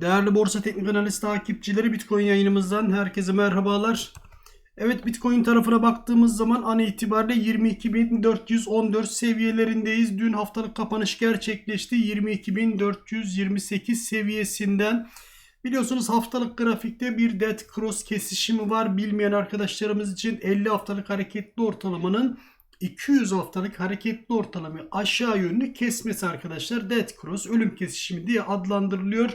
Değerli Borsa Teknik Analiz takipçileri Bitcoin yayınımızdan herkese merhabalar. Evet Bitcoin tarafına baktığımız zaman an itibariyle 22.414 seviyelerindeyiz. Dün haftalık kapanış gerçekleşti. 22.428 seviyesinden. Biliyorsunuz haftalık grafikte bir dead cross kesişimi var. Bilmeyen arkadaşlarımız için 50 haftalık hareketli ortalamanın 200 haftalık hareketli ortalamayı aşağı yönlü kesmesi arkadaşlar. Dead cross ölüm kesişimi diye adlandırılıyor.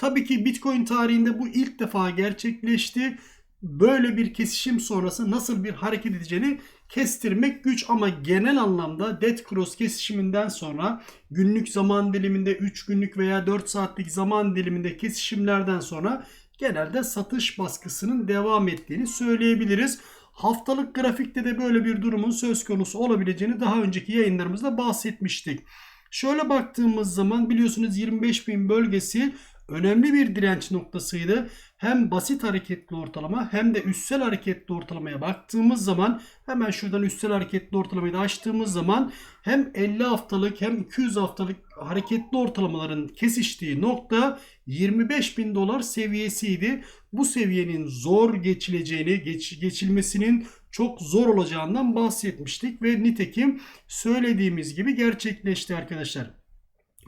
Tabii ki Bitcoin tarihinde bu ilk defa gerçekleşti. Böyle bir kesişim sonrası nasıl bir hareket edeceğini kestirmek güç ama genel anlamda Dead Cross kesişiminden sonra günlük zaman diliminde 3 günlük veya 4 saatlik zaman diliminde kesişimlerden sonra genelde satış baskısının devam ettiğini söyleyebiliriz. Haftalık grafikte de böyle bir durumun söz konusu olabileceğini daha önceki yayınlarımızda bahsetmiştik. Şöyle baktığımız zaman biliyorsunuz 25.000 bölgesi önemli bir direnç noktasıydı. Hem basit hareketli ortalama hem de üstsel hareketli ortalamaya baktığımız zaman hemen şuradan üstsel hareketli ortalamayı da açtığımız zaman hem 50 haftalık hem 200 haftalık hareketli ortalamaların kesiştiği nokta 25 bin dolar seviyesiydi. Bu seviyenin zor geçileceğini, geç, geçilmesinin çok zor olacağından bahsetmiştik ve nitekim söylediğimiz gibi gerçekleşti arkadaşlar.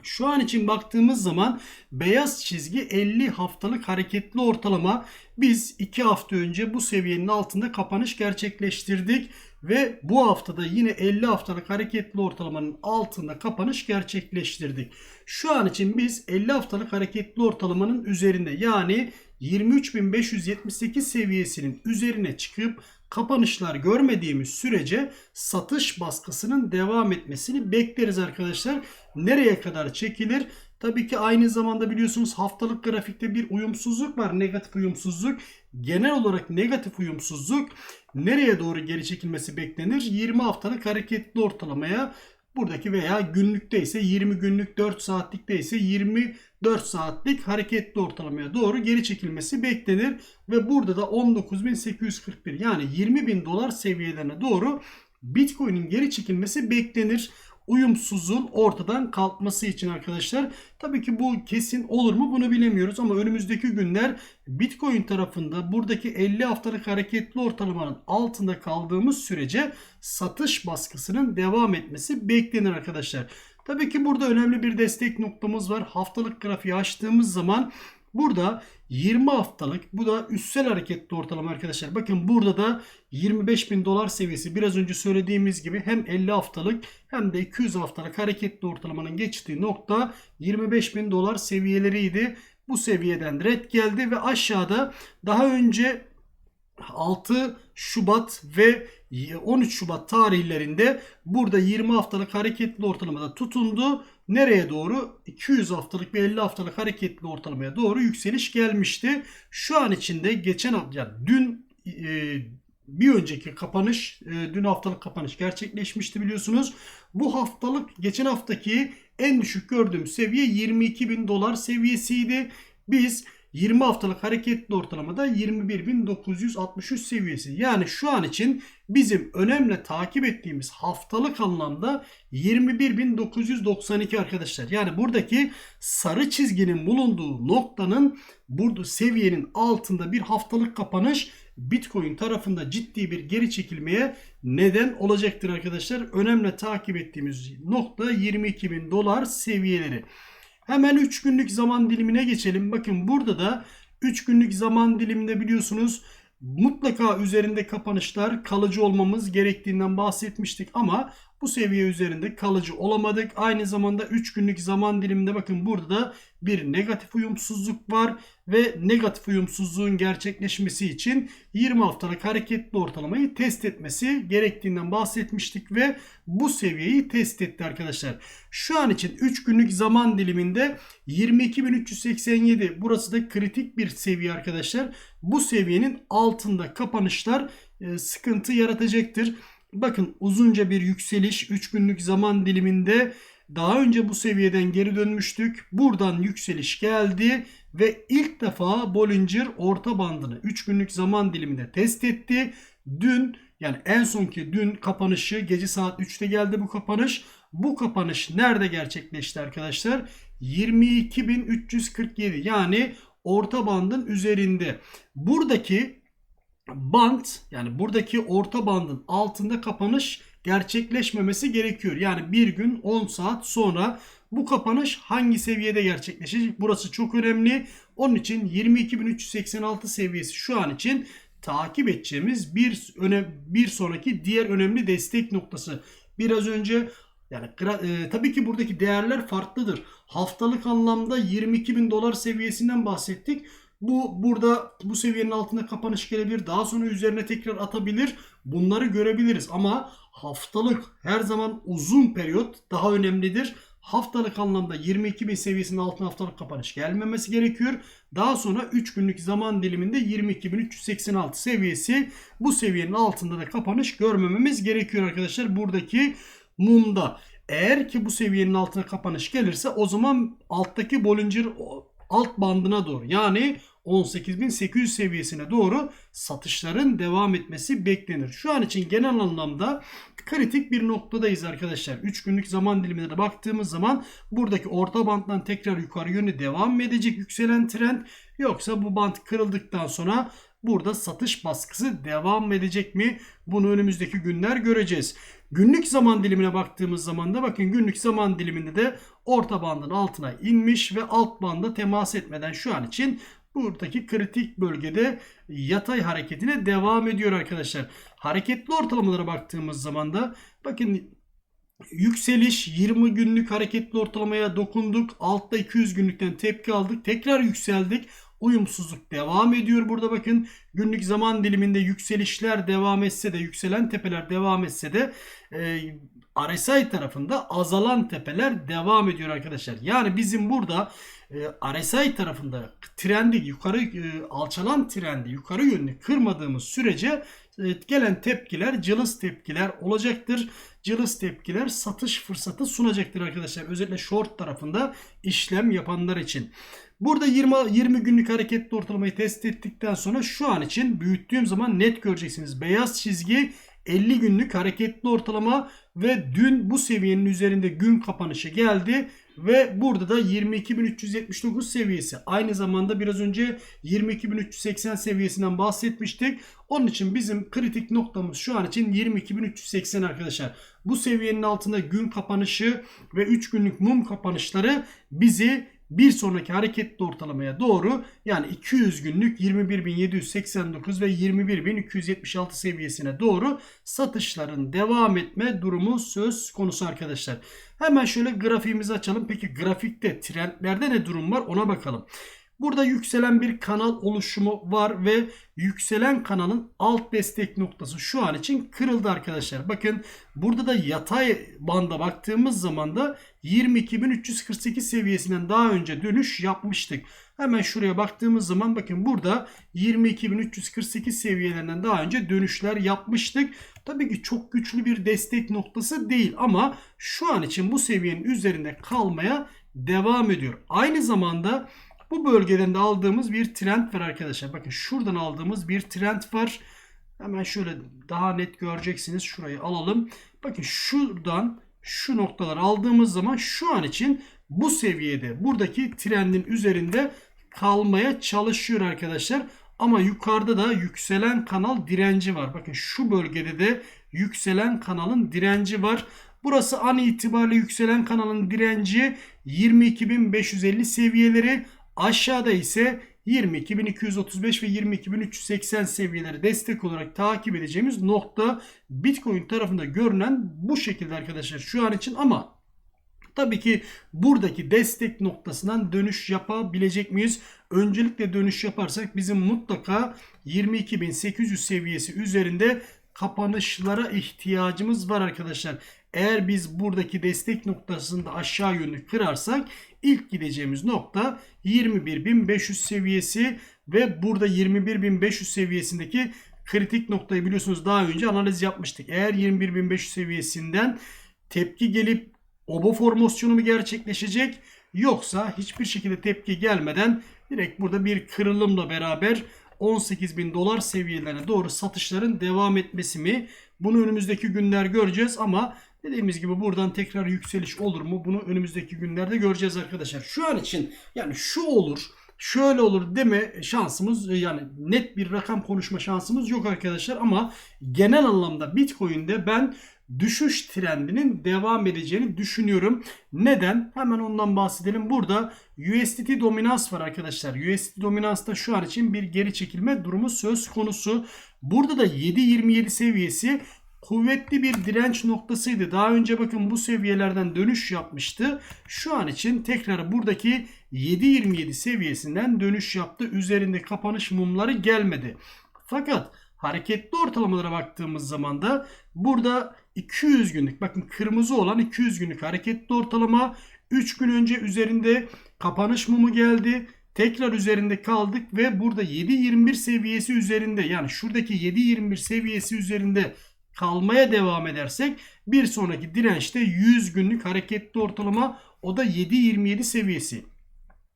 Şu an için baktığımız zaman beyaz çizgi 50 haftalık hareketli ortalama. Biz 2 hafta önce bu seviyenin altında kapanış gerçekleştirdik. Ve bu haftada yine 50 haftalık hareketli ortalamanın altında kapanış gerçekleştirdik. Şu an için biz 50 haftalık hareketli ortalamanın üzerinde yani 23.578 seviyesinin üzerine çıkıp kapanışlar görmediğimiz sürece satış baskısının devam etmesini bekleriz arkadaşlar. Nereye kadar çekilir? Tabii ki aynı zamanda biliyorsunuz haftalık grafikte bir uyumsuzluk var. Negatif uyumsuzluk. Genel olarak negatif uyumsuzluk nereye doğru geri çekilmesi beklenir? 20 haftalık hareketli ortalamaya buradaki veya günlükte ise 20 günlük 4 saatlikte ise 24 saatlik hareketli ortalamaya doğru geri çekilmesi beklenir. Ve burada da 19.841 yani 20.000 dolar seviyelerine doğru Bitcoin'in geri çekilmesi beklenir uyumsuzluğun ortadan kalkması için arkadaşlar. Tabii ki bu kesin olur mu bunu bilemiyoruz ama önümüzdeki günler Bitcoin tarafında buradaki 50 haftalık hareketli ortalamanın altında kaldığımız sürece satış baskısının devam etmesi beklenir arkadaşlar. Tabii ki burada önemli bir destek noktamız var. Haftalık grafiği açtığımız zaman Burada 20 haftalık bu da üstsel hareketli ortalama arkadaşlar. Bakın burada da 25 bin dolar seviyesi biraz önce söylediğimiz gibi hem 50 haftalık hem de 200 haftalık hareketli ortalamanın geçtiği nokta 25 bin dolar seviyeleriydi. Bu seviyeden red geldi ve aşağıda daha önce 6 Şubat ve 13 Şubat tarihlerinde burada 20 haftalık hareketli ortalamada tutundu. Nereye doğru? 200 haftalık ve 50 haftalık hareketli ortalamaya doğru yükseliş gelmişti. Şu an içinde geçen hafta yani dün e, bir önceki kapanış, e, dün haftalık kapanış gerçekleşmişti biliyorsunuz. Bu haftalık geçen haftaki en düşük gördüğüm seviye 22 bin dolar seviyesiydi. Biz 20 haftalık hareketli ortalamada 21.963 seviyesi. Yani şu an için bizim önemli takip ettiğimiz haftalık anlamda 21.992 arkadaşlar. Yani buradaki sarı çizginin bulunduğu noktanın burada seviyenin altında bir haftalık kapanış Bitcoin tarafında ciddi bir geri çekilmeye neden olacaktır arkadaşlar. Önemli takip ettiğimiz nokta 22.000 dolar seviyeleri. Hemen 3 günlük zaman dilimine geçelim. Bakın burada da 3 günlük zaman diliminde biliyorsunuz mutlaka üzerinde kapanışlar kalıcı olmamız gerektiğinden bahsetmiştik ama bu seviye üzerinde kalıcı olamadık. Aynı zamanda 3 günlük zaman diliminde bakın burada da bir negatif uyumsuzluk var ve negatif uyumsuzluğun gerçekleşmesi için 20 haftalık hareketli ortalamayı test etmesi gerektiğinden bahsetmiştik ve bu seviyeyi test etti arkadaşlar. Şu an için 3 günlük zaman diliminde 22.387 burası da kritik bir seviye arkadaşlar. Bu seviyenin altında kapanışlar e, sıkıntı yaratacaktır. Bakın uzunca bir yükseliş 3 günlük zaman diliminde daha önce bu seviyeden geri dönmüştük. Buradan yükseliş geldi ve ilk defa Bollinger orta bandını 3 günlük zaman diliminde test etti. Dün yani en sonki dün kapanışı gece saat 3'te geldi bu kapanış. Bu kapanış nerede gerçekleşti arkadaşlar? 22.347 yani orta bandın üzerinde. Buradaki band yani buradaki orta bandın altında kapanış gerçekleşmemesi gerekiyor. Yani bir gün 10 saat sonra bu kapanış hangi seviyede gerçekleşecek? Burası çok önemli. Onun için 22.386 seviyesi şu an için takip edeceğimiz bir öne, bir sonraki diğer önemli destek noktası. Biraz önce yani e, tabii ki buradaki değerler farklıdır. Haftalık anlamda 22 bin dolar seviyesinden bahsettik. Bu burada bu seviyenin altında kapanış gelebilir. Daha sonra üzerine tekrar atabilir. Bunları görebiliriz ama haftalık her zaman uzun periyot daha önemlidir. Haftalık anlamda 22 bin seviyesinin altına haftalık kapanış gelmemesi gerekiyor. Daha sonra 3 günlük zaman diliminde 22.386 seviyesi bu seviyenin altında da kapanış görmememiz gerekiyor arkadaşlar. Buradaki mumda eğer ki bu seviyenin altına kapanış gelirse o zaman alttaki Bollinger alt bandına doğru yani 18.800 seviyesine doğru satışların devam etmesi beklenir. Şu an için genel anlamda kritik bir noktadayız arkadaşlar. 3 günlük zaman dilimine baktığımız zaman buradaki orta banddan tekrar yukarı yönlü devam edecek yükselen trend yoksa bu band kırıldıktan sonra burada satış baskısı devam edecek mi? Bunu önümüzdeki günler göreceğiz. Günlük zaman dilimine baktığımız zaman da bakın günlük zaman diliminde de orta bandın altına inmiş ve alt banda temas etmeden şu an için buradaki kritik bölgede yatay hareketine devam ediyor arkadaşlar. Hareketli ortalamalara baktığımız zaman da bakın yükseliş 20 günlük hareketli ortalamaya dokunduk. Altta 200 günlükten tepki aldık. Tekrar yükseldik. Uyumsuzluk devam ediyor burada bakın. Günlük zaman diliminde yükselişler devam etse de yükselen tepeler devam etse de e, RSI tarafında azalan tepeler devam ediyor arkadaşlar. Yani bizim burada e, RSI tarafında trendi yukarı e, alçalan trendi yukarı yönlü kırmadığımız sürece e, gelen tepkiler cılız tepkiler olacaktır. Cılız tepkiler satış fırsatı sunacaktır arkadaşlar. Özellikle short tarafında işlem yapanlar için. Burada 20, 20 günlük hareketli ortalamayı test ettikten sonra şu an için büyüttüğüm zaman net göreceksiniz. Beyaz çizgi 50 günlük hareketli ortalama ve dün bu seviyenin üzerinde gün kapanışı geldi ve burada da 22.379 seviyesi. Aynı zamanda biraz önce 22.380 seviyesinden bahsetmiştik. Onun için bizim kritik noktamız şu an için 22.380 arkadaşlar. Bu seviyenin altında gün kapanışı ve 3 günlük mum kapanışları bizi bir sonraki hareketli ortalamaya doğru yani 200 günlük 21.789 ve 21.276 seviyesine doğru satışların devam etme durumu söz konusu arkadaşlar. Hemen şöyle grafiğimizi açalım. Peki grafikte trendlerde ne durum var ona bakalım. Burada yükselen bir kanal oluşumu var ve yükselen kanalın alt destek noktası şu an için kırıldı arkadaşlar. Bakın burada da yatay banda baktığımız zaman da 22.348 seviyesinden daha önce dönüş yapmıştık. Hemen şuraya baktığımız zaman bakın burada 22.348 seviyelerinden daha önce dönüşler yapmıştık. Tabii ki çok güçlü bir destek noktası değil ama şu an için bu seviyenin üzerinde kalmaya devam ediyor. Aynı zamanda bu bölgeden de aldığımız bir trend var arkadaşlar. Bakın şuradan aldığımız bir trend var. Hemen şöyle daha net göreceksiniz. Şurayı alalım. Bakın şuradan şu noktalar aldığımız zaman şu an için bu seviyede buradaki trendin üzerinde kalmaya çalışıyor arkadaşlar. Ama yukarıda da yükselen kanal direnci var. Bakın şu bölgede de yükselen kanalın direnci var. Burası an itibariyle yükselen kanalın direnci 22.550 seviyeleri. Aşağıda ise 22.235 ve 22.380 seviyeleri destek olarak takip edeceğimiz nokta Bitcoin tarafında görünen bu şekilde arkadaşlar şu an için ama Tabii ki buradaki destek noktasından dönüş yapabilecek miyiz? Öncelikle dönüş yaparsak bizim mutlaka 22.800 seviyesi üzerinde kapanışlara ihtiyacımız var arkadaşlar. Eğer biz buradaki destek noktasında aşağı yönlü kırarsak ilk gideceğimiz nokta 21.500 seviyesi ve burada 21.500 seviyesindeki kritik noktayı biliyorsunuz daha önce analiz yapmıştık. Eğer 21.500 seviyesinden tepki gelip obo formasyonu mu gerçekleşecek yoksa hiçbir şekilde tepki gelmeden direkt burada bir kırılımla beraber 18 bin dolar seviyelerine doğru satışların devam etmesi mi? Bunu önümüzdeki günler göreceğiz ama Dediğimiz gibi buradan tekrar yükseliş olur mu? Bunu önümüzdeki günlerde göreceğiz arkadaşlar. Şu an için yani şu olur, şöyle olur deme şansımız yani net bir rakam konuşma şansımız yok arkadaşlar ama genel anlamda Bitcoin'de ben düşüş trendinin devam edeceğini düşünüyorum. Neden? Hemen ondan bahsedelim. Burada USDT dominans var arkadaşlar. USDT dominansta şu an için bir geri çekilme durumu söz konusu. Burada da 7.27 seviyesi kuvvetli bir direnç noktasıydı. Daha önce bakın bu seviyelerden dönüş yapmıştı. Şu an için tekrar buradaki 7.27 seviyesinden dönüş yaptı. Üzerinde kapanış mumları gelmedi. Fakat hareketli ortalamalara baktığımız zaman da burada 200 günlük bakın kırmızı olan 200 günlük hareketli ortalama 3 gün önce üzerinde kapanış mumu geldi. Tekrar üzerinde kaldık ve burada 7.21 seviyesi üzerinde yani şuradaki 7.21 seviyesi üzerinde kalmaya devam edersek bir sonraki dirençte 100 günlük hareketli ortalama o da 7.27 seviyesi.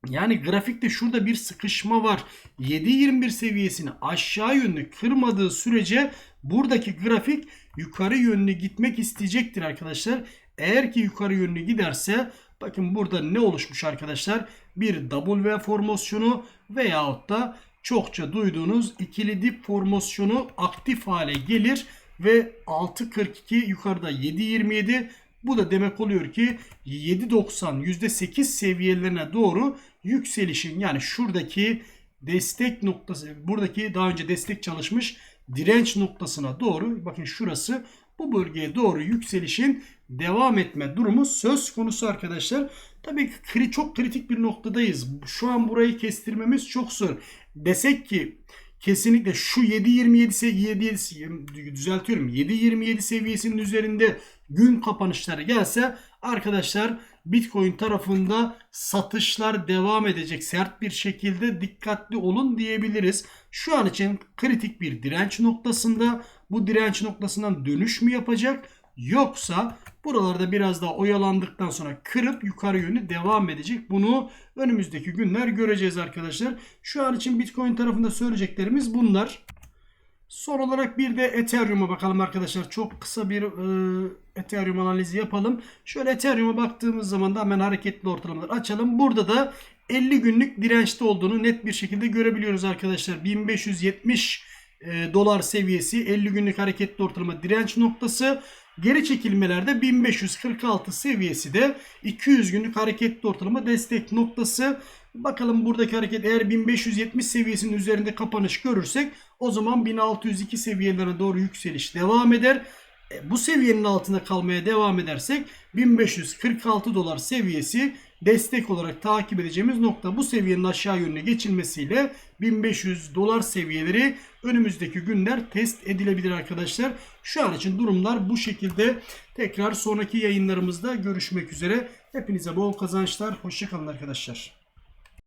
Yani grafikte şurada bir sıkışma var. 7.21 seviyesini aşağı yönlü kırmadığı sürece buradaki grafik yukarı yönlü gitmek isteyecektir arkadaşlar. Eğer ki yukarı yönlü giderse bakın burada ne oluşmuş arkadaşlar? Bir W formasyonu veyahut da çokça duyduğunuz ikili dip formasyonu aktif hale gelir ve 6.42 yukarıda 7.27 bu da demek oluyor ki 7.90 %8 seviyelerine doğru yükselişin yani şuradaki destek noktası buradaki daha önce destek çalışmış direnç noktasına doğru bakın şurası bu bölgeye doğru yükselişin devam etme durumu söz konusu arkadaşlar. Tabii ki çok kritik bir noktadayız. Şu an burayı kestirmemiz çok zor. Desek ki kesinlikle şu 7.27 7 düzeltiyorum. 7.27 seviyesinin üzerinde gün kapanışları gelse arkadaşlar Bitcoin tarafında satışlar devam edecek. Sert bir şekilde dikkatli olun diyebiliriz. Şu an için kritik bir direnç noktasında. Bu direnç noktasından dönüş mü yapacak yoksa buralarda biraz daha oyalandıktan sonra kırıp yukarı yönü devam edecek. Bunu önümüzdeki günler göreceğiz arkadaşlar. Şu an için Bitcoin tarafında söyleyeceklerimiz bunlar. Son olarak bir de Ethereum'a bakalım arkadaşlar. Çok kısa bir e, Ethereum analizi yapalım. Şöyle Ethereum'a baktığımız zaman da hemen hareketli ortalamaları açalım. Burada da 50 günlük dirençte olduğunu net bir şekilde görebiliyoruz arkadaşlar. 1570 e, dolar seviyesi 50 günlük hareketli ortalama direnç noktası. Geri çekilmelerde 1546 seviyesi de 200 günlük hareketli ortalama destek noktası. Bakalım buradaki hareket eğer 1570 seviyesinin üzerinde kapanış görürsek o zaman 1602 seviyelerine doğru yükseliş devam eder. E, bu seviyenin altında kalmaya devam edersek 1546 dolar seviyesi destek olarak takip edeceğimiz nokta. Bu seviyenin aşağı yönüne geçilmesiyle 1500 dolar seviyeleri önümüzdeki günler test edilebilir arkadaşlar. Şu an için durumlar bu şekilde. Tekrar sonraki yayınlarımızda görüşmek üzere. Hepinize bol kazançlar. Hoşçakalın arkadaşlar.